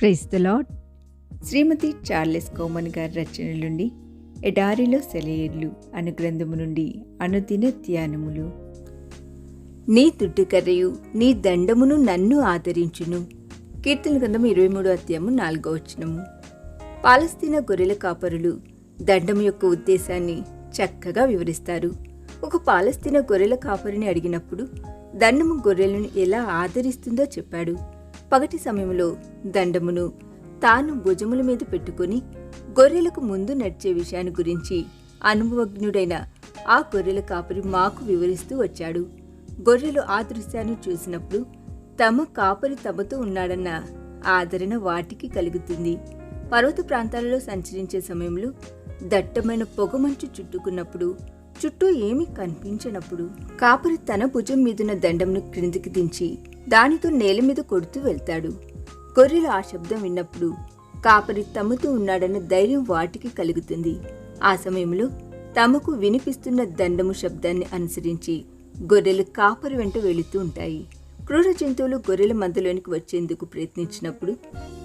Praise the Lord Shrimati Charles Cowman గారి రచన నుండి ఎడారిలో సెలయేర్లు అను గ్రంథము నుండి అనుదిన ధ్యానములు. నీ తుట్టుకర్రయు నీ దండమును నన్ను ఆదరించును. కీర్తన గ్రంథం ఇరవై మూడు అధ్యాయము నాలుగో వచనము. పాలస్తీనా గొర్రెల కాపరులు దండం యొక్క ఉద్దేశాన్ని చక్కగా వివరిస్తారు. ఒక పాలస్తీనా గొర్రెల కాపరిని అడిగినప్పుడు దండము గొర్రెలను ఎలా ఆదరిస్తుందో చెప్పాడు. పగటి సమయంలో దండమును తాను భుజముల మీద పెట్టుకుని గొర్రెలకు ముందు నడిచే విషయాన్ని గురించి అనుభవజ్ఞుడైన ఆ గొర్రెల కాపరి మాకు వివరిస్తూ వచ్చాడు. గొర్రెలు ఆ దృశ్యాన్ని చూసినప్పుడు తమ కాపరి తమతో ఉన్నాడన్న ఆదరణ వాటికి కలుగుతుంది. పర్వత ప్రాంతాలలో సంచరించే సమయంలో దట్టమైన పొగమంచు చుట్టుకున్నప్పుడు చుట్టూ ఏమీ కనిపించినప్పుడు కాపరి తన భుజం మీదున్న దండంను క్రిందికి దించి దానితో నేల మీద కొడుతూ వెళ్తాడు. గొర్రెలు ఆ శబ్దం విన్నప్పుడు కాపరి తమతో ఉన్నాడన్న ధైర్యం వాటికి కలుగుతుంది. ఆ సమయంలో తమకు వినిపిస్తున్న దండము శబ్దాన్ని అనుసరించి గొర్రెలు కాపరి వెంట వెళుతూ ఉంటాయి. క్రూర జంతువులు గొర్రెల మందలోనికి వచ్చేందుకు ప్రయత్నించినప్పుడు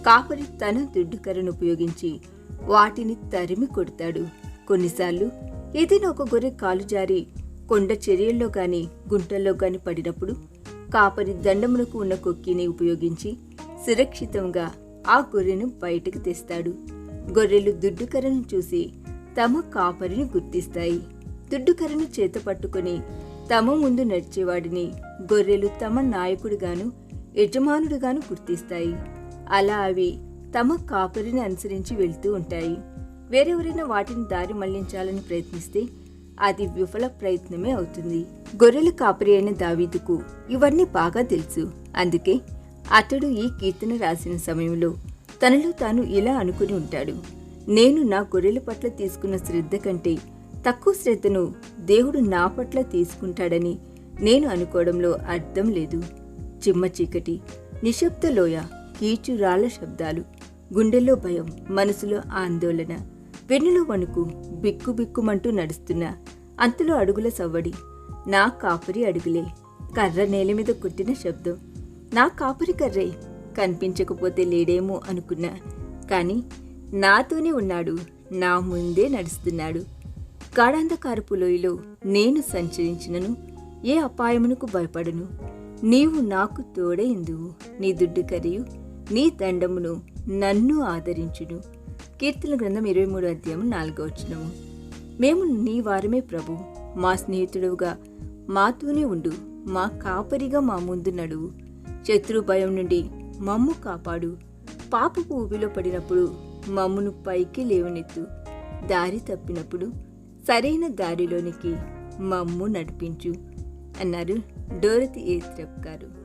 కాపరి తన దుడ్డుకరను ఉపయోగించి వాటిని తరిమి కొడతాడు. కొన్నిసార్లు ఏదైనా ఒక గొర్రె కాలు జారి కొండ చర్యల్లో గాని గుంటల్లో గాని పడినప్పుడు కాపరి దండమునకు ఉన్న కొక్కిని ఉపయోగించి సురక్షితంగా ఆ గొర్రెను బయటకు తెస్తాడు. గొర్రెలు దుడ్డుకరను చూసి తమ కాపరిని గుర్తిస్తాయి. దుడ్డుకరను చేత పట్టుకొని తమ ముందు నడిచేవాడిని గొర్రెలు తమ నాయకుడిగాను యజమానుడిగాను గుర్తిస్తాయి. అలా అవి తమ కాపరిని అనుసరించి వెళ్తూ ఉంటాయి. వేరెవరైనా వాటిని దారి మళ్ళించాలని ప్రయత్నిస్తే అది విఫల ప్రయత్నమే అవుతుంది. గొర్రెల కాపరి అయిన దావీదుకు ఇవన్నీ బాగా తెలుసు. అందుకే అతడు ఈ కీర్తన రాసిన సమయంలో తనలో తాను ఇలా అనుకుని ఉంటాడు. నేను నా గొర్రెల పట్ల తీసుకున్న శ్రద్ధ కంటే తక్కువ శ్రద్ధను దేవుడు నా పట్ల తీసుకుంటాడని నేను అనుకోవడంలో అర్థం లేదు. చిమ్మ చీకటి నిశ్శబ్ద లోయ కీచు శబ్దాలు గుండెల్లో భయం మనసులో ఆందోళన వెన్నులో వణుకు బిక్కు బిక్కుమంటూ నడుస్తున్న అంతలో అడుగుల సవ్వడి. నా కాపరి అడుగులే కర్ర నేల మీద కొట్టిన శబ్దం. నా కాపరి కర్రే కనిపించకపోతే లేడేమో అనుకున్నా. కానీ నాతోనే ఉన్నాడు నా ముందే నడుస్తున్నాడు. గాఢాంధకారపు లోయలో నేను సంచరించినను ఏ అపాయమునకు భయపడను. నీవు నాకు తోడైందువు నీ దుడ్డు కరియు నీ దండమును నన్ను ఆదరించును. కీర్తన గ్రంథం ఇరవై మూడు అధ్యాయం నాలుగో వచ్చినము మేము నీ వారమే ప్రభు. మా స్నేహితుడుగా మాతోనే ఉండు. మా కాపరిగా మా ముందు నడువు శత్రు భయం నుండి మమ్ము కాపాడు. పాపపు ఊబిలో పడినప్పుడు మమ్మును పైకి లేవనెత్తు. దారి తప్పినప్పుడు సరైన దారిలోనికి మమ్ము నడిపించు అన్నారు డోరతి ఏత్రప్ గారు.